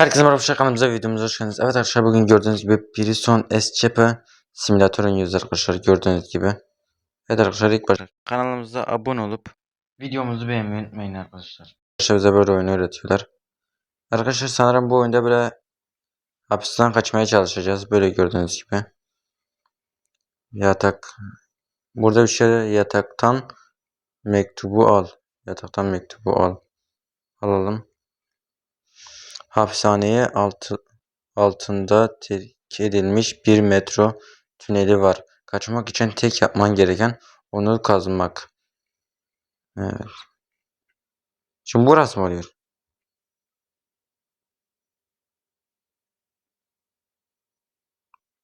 Herkese merhaba arkadaşlar kanalımıza videomuza hoş geldiniz. Evet arkadaşlar bugün gördüğünüz gibi Prison SCP simülatör oynuyoruz arkadaşlar gördüğünüz gibi. Evet arkadaşlar ilk başta kanalımıza abone olup videomuzu beğenmeyi unutmayın arkadaşlar. Arkadaşlar bize böyle oyun öğretiyorlar. Arkadaşlar sanırım bu oyunda böyle hapisten kaçmaya çalışacağız. Böyle gördüğünüz gibi. Yatak. Burada bir şey yataktan mektubu al. Yataktan mektubu al. Alalım. Hapishaneye altı, altında terk edilmiş bir metro tüneli var. Kaçmak için tek yapman gereken onu kazmak. Evet. Şimdi burası mı oluyor?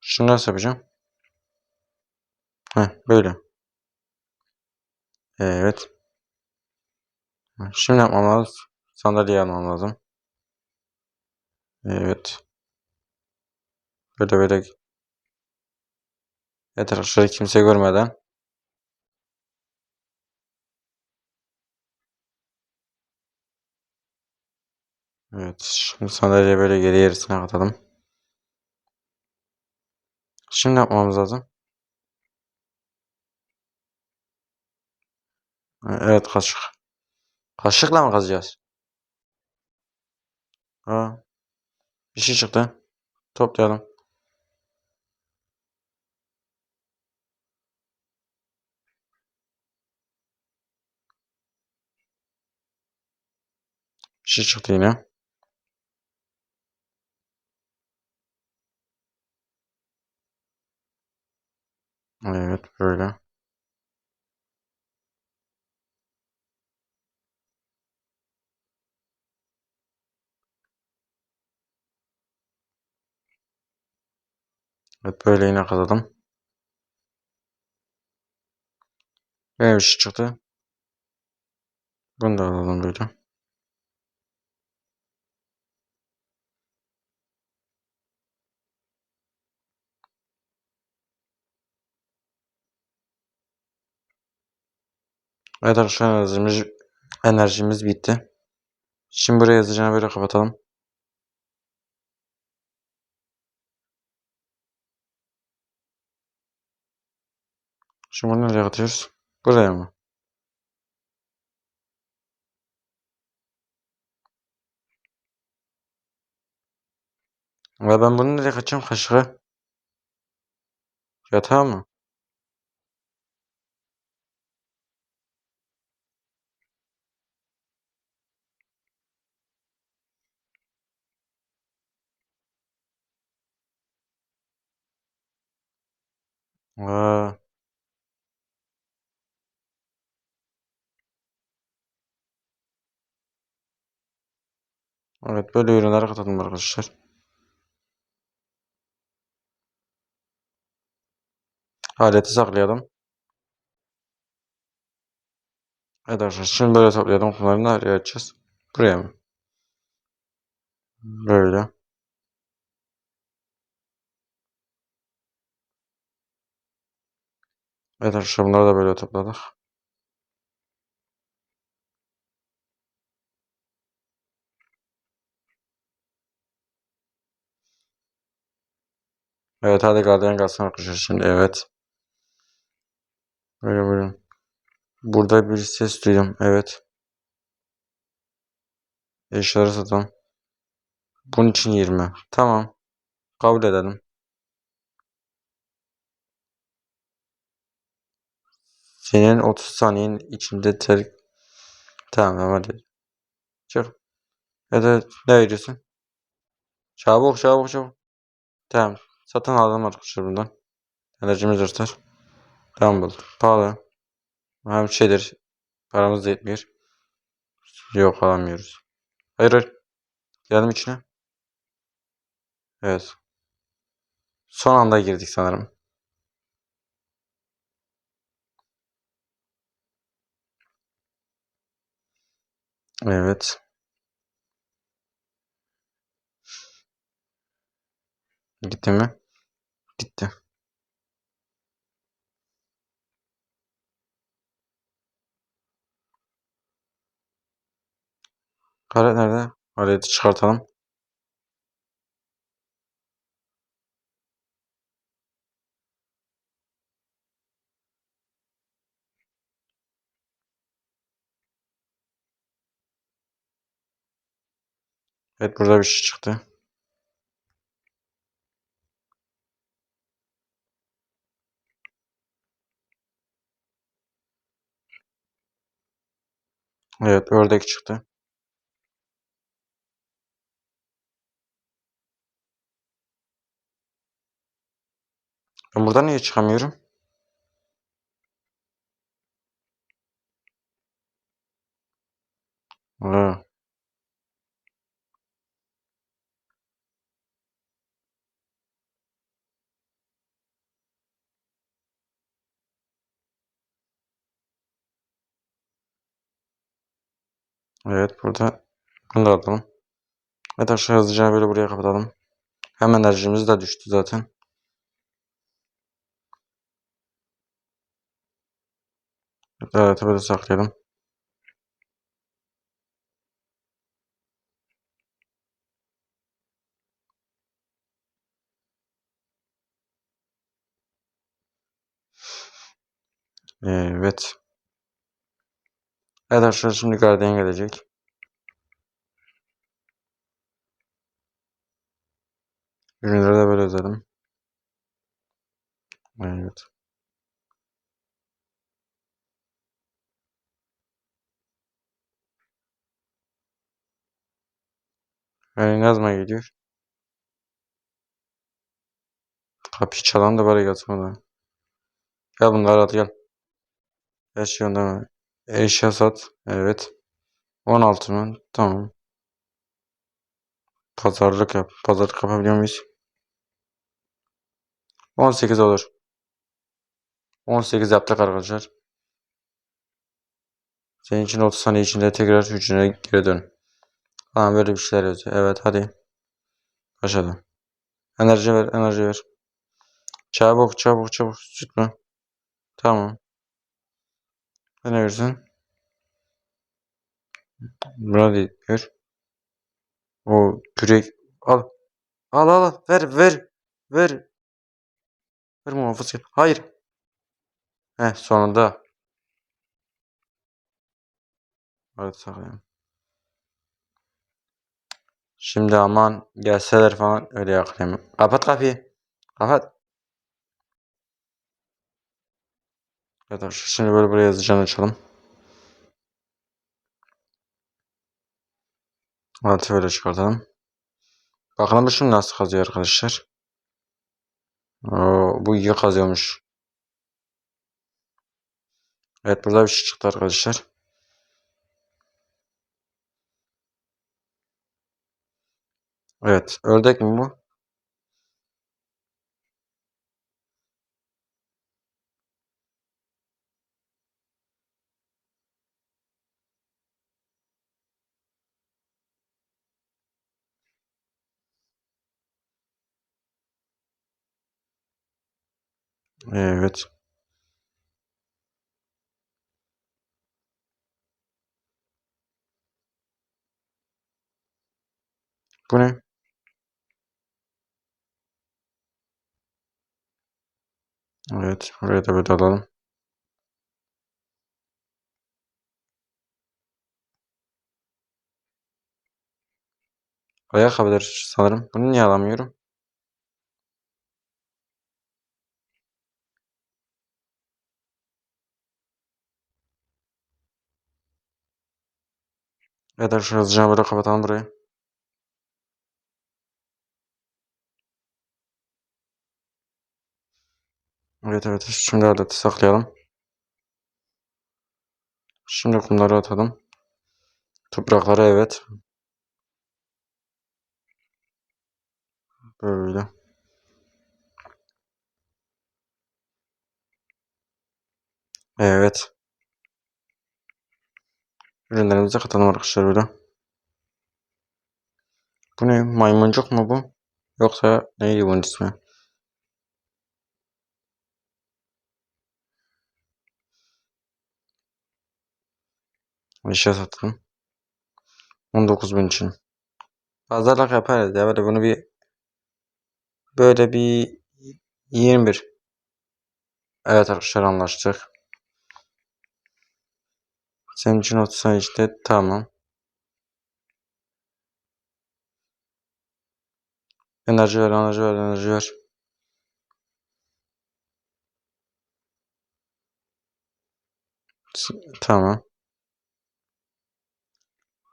Şunu nasıl yapacağım? Heh, böyle. Evet. Şimdi yapmam lazım. Sandalyeyi almam lazım. Evet. Böyle böyle. Evet arkadaşlar kimse görmeden. Evet. Şimdi sandalyeyi böyle geri yerisine katalım. Şimdi yapmamız lazım? Evet kaşık. Kaşıkla mı kazacağız? Aa, bir şey çıktı. Toplayalım. Bir şey çıktı yine. Evet böyle. Evet böyle yine kazıdım. Yine bir şey çıktı. Bunu da alalım böyle. Evet arkadaşlar enerjimiz, enerjimiz bitti. Şimdi buraya yazacağını böyle kapatalım. Şimdi nereye atıyoruz? Buraya mı? Ve ben bunu nereye kaçacağım kaşığa? Yatağa mı? Aa, evet böyle ürünlere katıldım arkadaşlar. Aleti saklayalım. Evet arkadaşlar şimdi böyle toplayalım. Bunları nereye açacağız? Buraya mı? Böyle. Evet arkadaşlar bunları da böyle topladık. Evet hadi gardiyan kalsın arkadaşlar şimdi evet. Böyle buyurun. Burada bir ses duydum. Evet. Eşyaları satalım. Bunun için 20. Tamam. Kabul edelim. Senin 30 saniyenin içinde terk... Tamam hadi. Çık. Evet, evet. Ne veriyorsun? Çabuk çabuk çabuk. Tamam. Satın aldım arkadaşlar bundan. Enerjimiz artar. Buldum. Pahalı. Hem şeydir. Paramız da yetmiyor. Yok alamıyoruz. Hayır hayır. Geldim içine. Evet. Son anda girdik sanırım. Evet. Gitti mi? Gitti. Kare nerede? Areti çıkartalım. Evet burada bir şey çıktı. Evet ördek çıktı. Ben buradan niye çıkamıyorum? Ha. Evet burada bunu da alalım. Evet aşağı hızlıca böyle buraya kapatalım. Hem enerjimiz de düştü zaten. Evet böyle saklayalım. Evet. Evet arkadaşlar şimdi gardiyan gelecek. Ürünleri de böyle özelim. Evet. Yani yazma geliyor. Kapıyı çalan da bari yazmadı. Gel bunları at gel. Eşya mi? Eşya sat. Evet. 16 mı? Tamam. Pazarlık yap. Pazarlık yapabiliyor muyuz? 18 olur. 18 yaptık arkadaşlar. Senin için 30 saniye içinde tekrar hücrene geri dön. Tamam böyle bir şeyler yazıyor. Evet hadi. Başladı. Enerji ver, enerji ver. Çabuk, çabuk, çabuk. Süt mü? Tamam. Ne? Buna değil. Ver. O kürek. Al. Al al al. Ver ver. Ver. Ver muhafızı. Hayır. Heh sonunda. Hadi saklayalım. Şimdi aman gelseler falan öyle yakalayayım. Kapat kapıyı. Kapat. Arkadaşlar şimdi böyle buraya yazacağını açalım. Altı böyle çıkartalım. Bakalım şimdi nasıl kazıyor arkadaşlar. Oo, bu iyi kazıyormuş. Evet burada bir şey çıktı arkadaşlar. Evet ördek mi bu? Evet. Bu ne? Evet buraya da böyle alalım. Ayakkabılar sanırım. Bunu niye alamıyorum? Arkadaşlar hızlıca böyle kapatalım burayı. Evet evet şimdi aleti saklayalım. Şimdi kumları atalım. Toprakları evet. Böyle. Evet. Ürünlerimize katalım arkadaşlar böyle. Bu ne? Maymuncuk mu bu? Yoksa neydi bunun ismi? Eşya satalım. 19 bin için. Pazarlık yaparız ya böyle bunu bir böyle bir 21. Evet arkadaşlar anlaştık. Senin için 30 saniye işte tamam. Enerji ver, enerji ver, enerji ver. Tamam.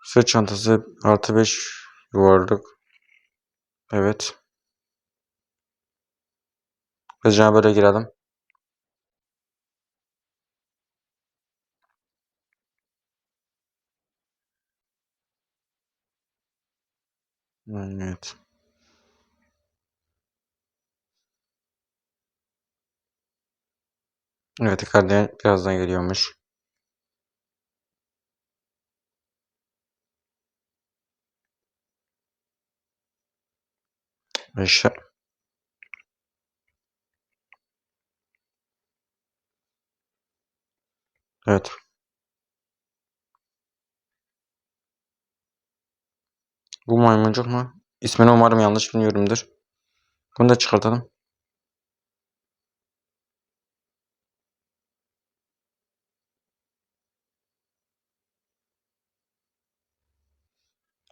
Sırt çantası artı 5 yuvarlak. Evet. Hızlıca böyle girelim. Evet. Evet, gardiyan birazdan geliyormuş. Eşya. Evet. Bu maymuncuk mu? İsmini umarım yanlış bilmiyorumdur. Bunu da çıkartalım.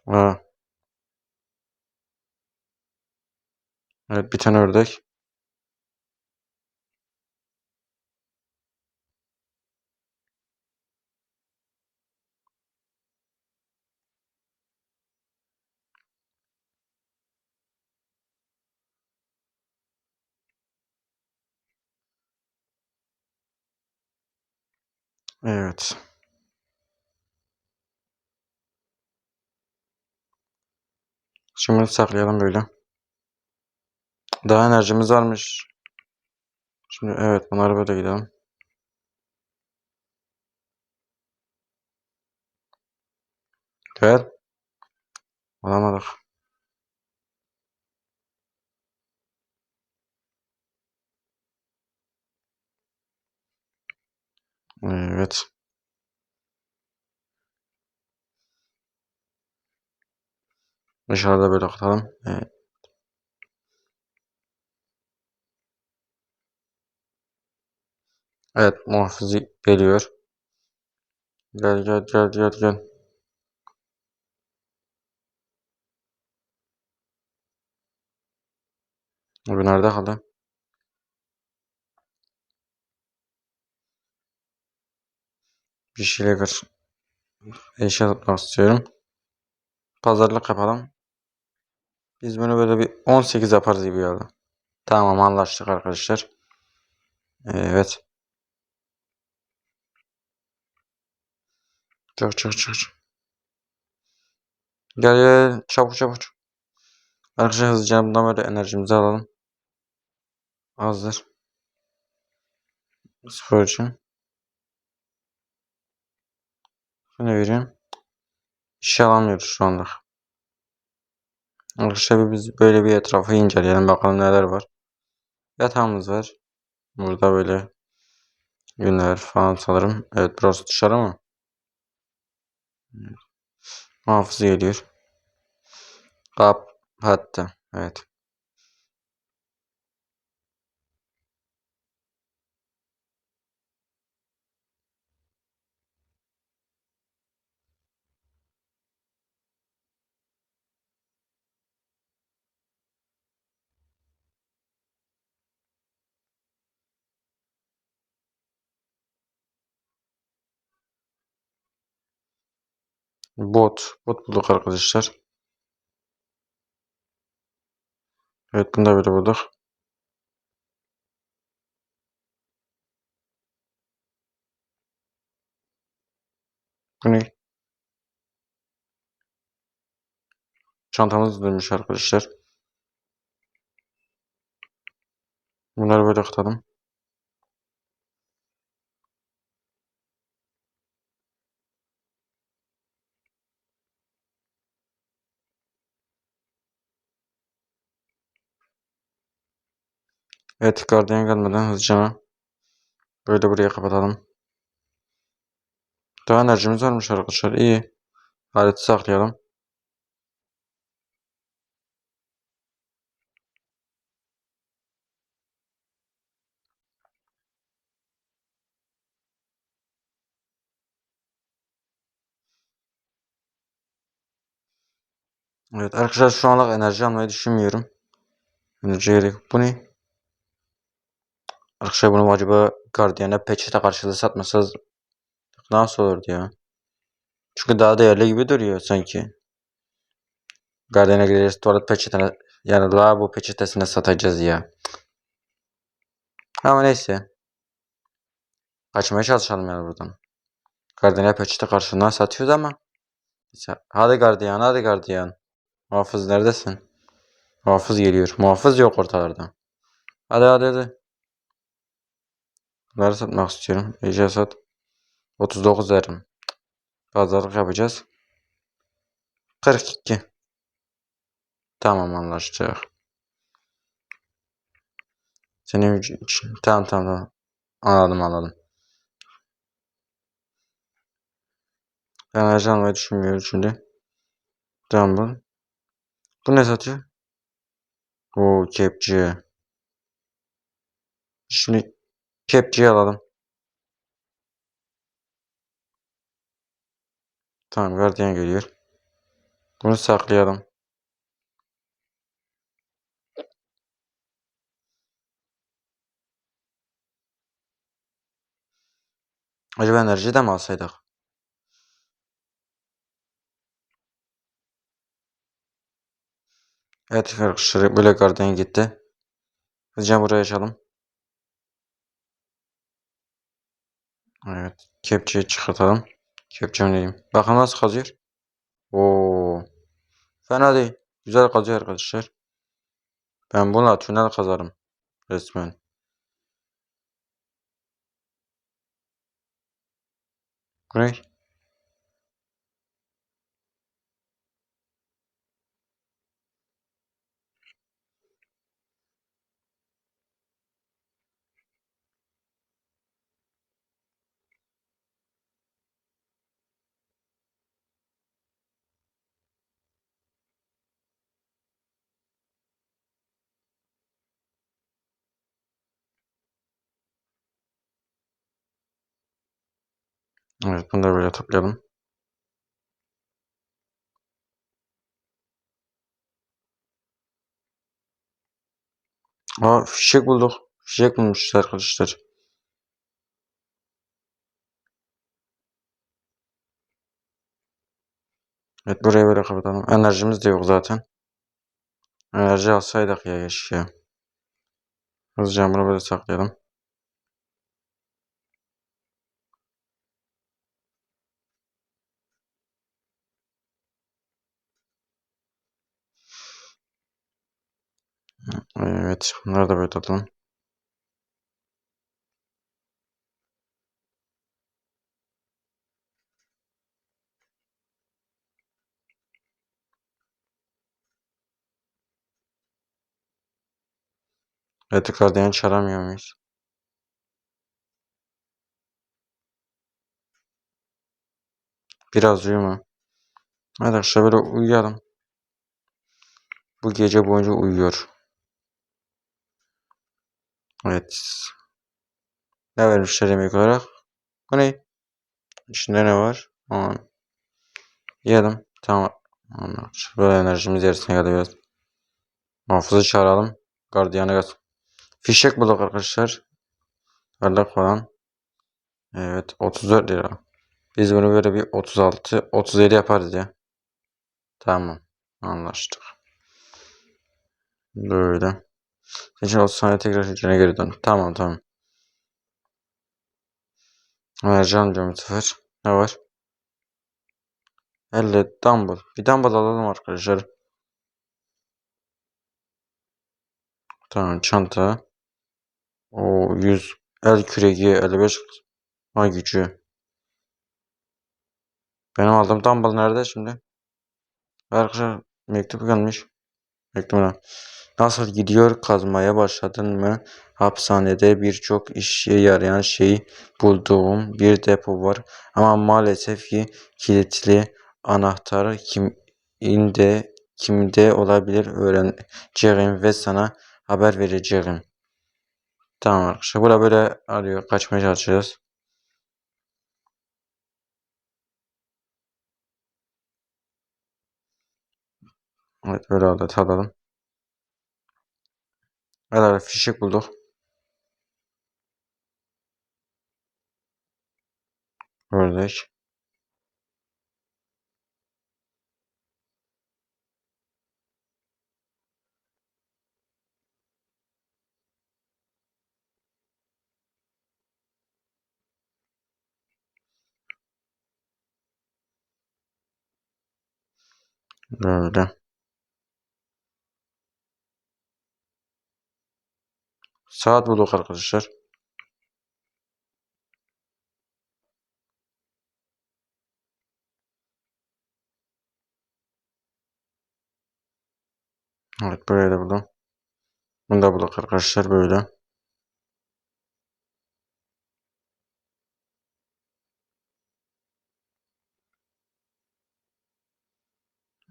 Aa. Evet bir tane ördek. Evet. Şimdi saklayalım böyle. Daha enerjimiz varmış. Şimdi evet bunları böyle gidelim. Evet. Alamadık. Evet. Dışarıda böyle atalım. Evet. Evet muhafız geliyor. Gel gel gel gel gel. Bu nerede kaldı? Bir şeyle kır. Eşya tutmak istiyorum. Pazarlık yapalım. Biz bunu böyle bir 18 yaparız gibi geldi. Tamam anlaştık arkadaşlar. Evet. Çık çık çık. Gel gel çabuk çabuk. Arkadaşlar hızlıca bundan böyle enerjimizi alalım. Hazır. Spor için. Şunu vereyim. İşe alamıyoruz şu anda. Arkadaşlar biz böyle bir etrafı inceleyelim bakalım neler var. Yatağımız var. Burada böyle günler falan sanırım. Evet burası dışarı mı? Muhafız geliyor. Kapattı. Evet. Bot. Bot bulduk arkadaşlar. Evet bunu da böyle bulduk. Bu ne? Çantamız dönmüş arkadaşlar. Bunları böyle atalım. Evet gardiyan gelmeden hızlıca böyle buraya kapatalım. Daha enerjimiz varmış arkadaşlar. İyi. Aleti saklayalım. Evet arkadaşlar şu anlık enerji almayı düşünmüyorum. Önce gerek. Bu ne? Arkadaşlar bunu acaba gardiyana peçete karşılığı satmasanız nasıl olurdu ya? Çünkü daha değerli gibi duruyor sanki. Gardiyana gideceğiz tuvalet peçetene yani lavabo peçetesine satacağız ya. Ama neyse. Kaçmaya çalışalım yani buradan. Gardiyana peçete karşılığında satıyoruz ama. Hadi gardiyan hadi gardiyan. Muhafız neredesin? Muhafız geliyor. Muhafız yok ortalarda. Hadi hadi hadi. Bunları satmak istiyorum. İyice sat. 39 verim. Pazarlık yapacağız. 42. Tamam anlaştık. Senin için. Tamam tamam tamam. Anladım anladım. Ben enerji almayı düşünmüyorum şimdi. Tamam bu. Bu ne satıyor? Oo kepçe. Şimdi kepçeyi alalım. Tamam gardiyan geliyor. Bunu saklayalım. Acaba enerji de mi alsaydık? Evet arkadaşlar böyle gardiyan gitti. Hızlıca buraya açalım. Evet. Kepçeyi çıkartalım. Kepçe oynayayım. Bakın nasıl kazıyor. Oo. Fena değil. Güzel kazıyor arkadaşlar. Ben bununla tünel kazarım. Resmen. Bu Evet bunu da böyle toplayalım. Aa fişek bulduk. Fişek bulmuşuz arkadaşlar. Evet buraya böyle kapatalım. Enerjimiz de yok zaten. Enerji alsaydık ya keşke. Hızlıca bunu böyle saklayalım. Evet bunları da böyle tutalım. Evet gardiyan çağıramıyor muyuz? Biraz uyuma. Evet arkadaşlar böyle uyuyalım. Bu gece boyunca uyuyor. Evet. Ne vermişler yemek olarak? Bu ne? İçinde ne var? Aa, yiyelim. Tamam. Böyle enerjimiz yarısına kadar biraz. Muhafızı çağıralım. Gardiyanı gaz. Fişek bulduk arkadaşlar. Parlak falan. Evet 34 lira. Biz bunu böyle bir 36 37 yaparız ya. Tamam. Anlaştık. Böyle. Seçin 30 saniye tekrar hücrene geri dön. Tamam tamam. Almıyorum bu sefer. Ne var? Elle dumbbell. Bir dumbbell alalım arkadaşlar. Tamam çanta. O 100. El küregi 55. Ay gücü. Benim aldığım dumbbell nerede şimdi? Arkadaşlar mektup gelmiş. Mektubuna. Nasıl gidiyor kazmaya başladın mı? Hapishanede birçok işe yarayan şey bulduğum bir depo var. Ama maalesef ki kilitli anahtar kiminde kimde olabilir öğreneceğim ve sana haber vereceğim. Tamam arkadaşlar. Burada böyle arıyor. Kaçmaya çalışacağız. Evet böyle adet alalım. Helal fişek bulduk. Ördek. Böyle. Saat bulduk arkadaşlar. Evet burayı da buldum. Bunu da bulduk arkadaşlar böyle.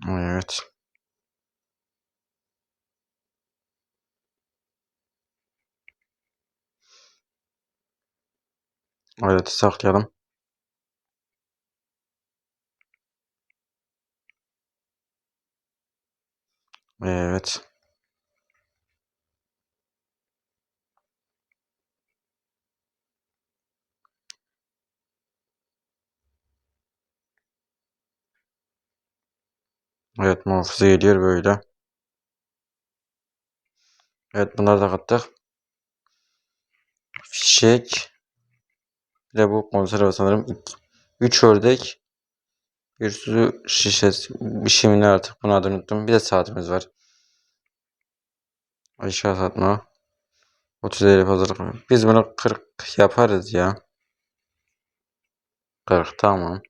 Evet. Aleti saklayalım. Evet. Evet muhafaza geliyor böyle. Evet bunları da kattık. Fişek. Bir de bu konserve sanırım. 3 ördek. Bir sürü şişesi. Bir şey mi ne artık bunu adını unuttum. Bir de saatimiz var. Aşağı satma. 30 elif hazırlık. Biz bunu 40 yaparız ya. 40 tamam.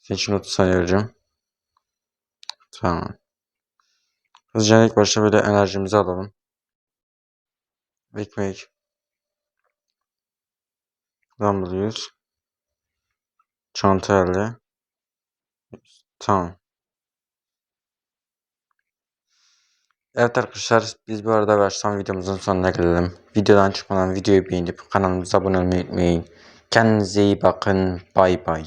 Senin için 30 saniye vereceğim. Tamam. Hızlıca ilk başta böyle enerjimizi alalım. Ekmek. Dumbbell'ıyız. Çanta elde. Tamam. Evet arkadaşlar biz bu arada baştan videomuzun sonuna gelelim. Videodan çıkmadan videoyu beğenip kanalımıza abone olmayı unutmayın. Kendinize iyi bakın. Bay bay.